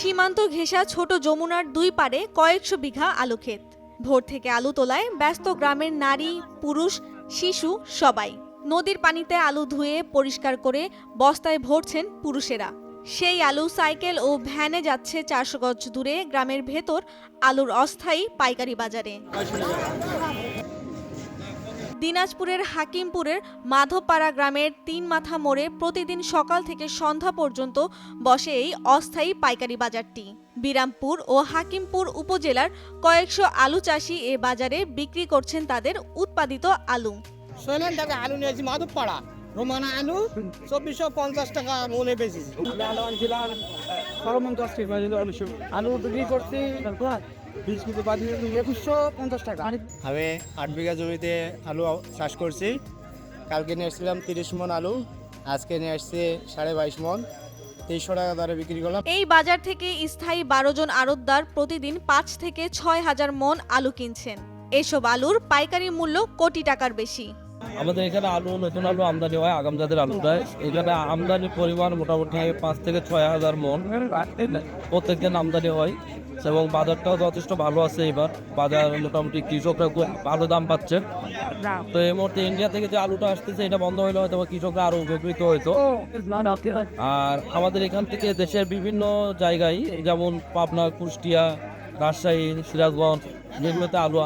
সীমান্ত ঘেঁষা ছোট যমুনার দুই পারে কয়েকশো বিঘা আলু ক্ষেত ভোর থেকে আলু তোলায় ব্যস্ত গ্রামের নারী, পুরুষ, শিশু, সবাই। নদীর পানিতে আলু ধুয়ে পরিষ্কার করে বস্তায় ভরছেন পুরুষেরা। সেই আলু সাইকেল ও ভ্যানে যাচ্ছে চারশো গজ দূরে গ্রামের ভেতর আলুর অস্থায়ী পাইকারি বাজারে। দিনাজপুরের হাকিমপুরের মাধবপাড়া গ্রামের তিন মাথা মোড়ে প্রতিদিন সকাল থেকে সন্ধ্যা পর্যন্ত বসে এই অস্থায়ী পাইকারি বাজারটি। বিরামপুর ও হাকিমপুর উপজেলার কয়েকশো আলু চাষি এ বাজারে বিক্রি করছেন তাদের উৎপাদিত আলু। সোহেল টাকা আলু নিয়েছি মাধবপাড়া। রোমানা আলু চব্বিশশো পঞ্চাশ টাকা মনে বেশিছি আলু আনছিলাম সরমন দশ টাকা আলু আলু বিক্রি করছি। বাদ একুশশো পঞ্চাশ টাকা। আমি আট বিঘা জমিতে আলু চাষ করছি। কালকে নিয়ে এসেছিলাম তিরিশ মন আলু আজকে নিয়ে আসছি সাড়ে বাইশ মন। তেইশশো টাকা দরে বিক্রি করলাম। এই বাজার থেকে স্থায়ী বারো জন আড়তদার প্রতিদিন পাঁচ থেকে ছয় হাজার মন আলু কিনছেন। এসব আলুর পাইকারি মূল্য কোটি টাকার বেশি। আমাদের এখানে আলু, নতুন আলু আমদানি হয়, আগাম জাতের আলুটা এখানে আমদানির পরিমাণ মোটামুটি পাঁচ থেকে ছয় হাজার মন। প্রত্যেক দিন আমদানি হয় এবং বাজারটাও যথেষ্ট ভালো আছে এবার। বাজার মোটামুটি কৃষকরা ভালো দাম পাচ্ছে। তো এই মুহূর্তে ইন্ডিয়া থেকে যে আলুটা আসতেছে, এটা বন্ধ হইলে হয়তো কৃষকরা আরও উপকৃত হইতো। আর আমাদের এখান থেকে দেশের বিভিন্ন জায়গায়, যেমন পাবনা, কুষ্টিয়া, রাজশাহী, সিরাজগঞ্জ যেগুলোতে আলু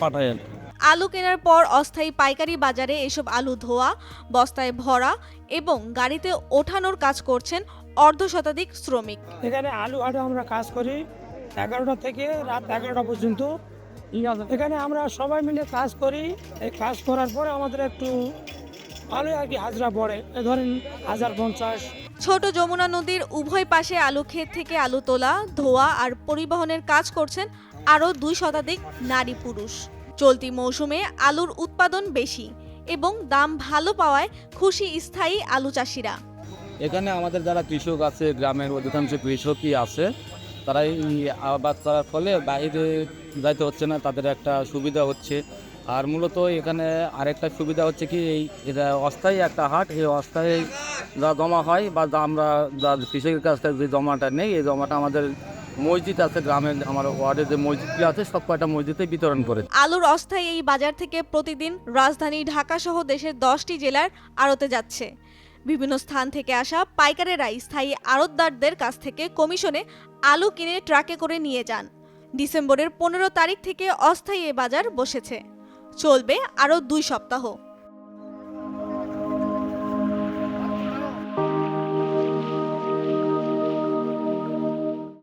কি। আলু কেনার পর অস্থায়ী পাইকারি বাজারে এসব আলু ধোয়া বস্তায় ভরা এবং গাড়িতে ওঠানোর কাজ করছেন অর্ধ শতাধিক শ্রমিক। এখানে আলু হাটে আমরা কাজ করি এগারোটা থেকে রাত এগারোটা পর্যন্ত। এখানে আমরা সবাই মিলে কাজ করি। এই কাজ করার পরে আমাদের একটু ভালো আর কি হাজরা পড়ে। ধরেন হাজার পঞ্চাশ। ছোট যমুনা নদীর উভয় পাশে আলু ক্ষেত থেকে আলু তোলা ধোয়া আর পরিবহনের কাজ করছেন আরও দুই শতাধিক নারী পুরুষ। চলতি মৌসুমে আলুর উৎপাদন বেশি এবং দাম ভালো পাওয়ায় খুশি স্থায়ী আলু চাষিরা। এখানে আমাদের যারা কৃষক আছে, গ্রামের অধিকাংশ কৃষকই আছে। তারা এই আবাদ করার ফলে বাইরে যাইতে হচ্ছে না, তাদের একটা সুবিধা হচ্ছে। আর মূলত এখানে আরেকটা সুবিধা হচ্ছে কি, এই এটা অস্থায়ী একটা হাট, এই অস্থায়ী যা জমা হয় বা আমরা যা কৃষকের কাছ থেকে যে জমাটা নেই, এই জমাটা আমাদের মসজিদ আছে, গ্রামের আমার ওয়ার্ডে যে মসজিদগুলো আছে, সব কয়টা মসজিদে বিতরণ করে আলুর অস্থায়ী এই বাজার থেকে প্রতিদিন রাজধানী ঢাকা সহ দেশের দশটি জেলার আড়তে যাচ্ছে। বিভিন্ন স্থান থেকে আসা পাইকারেরা স্থায়ী আড়তদারদের কাছ থেকে কমিশনে আলু কিনে ট্রাকে করে নিয়ে যান। ডিসেম্বরের পনেরো তারিখ থেকে অস্থায়ী এ বাজার বসেছে। চলবে আরও দুই সপ্তাহ।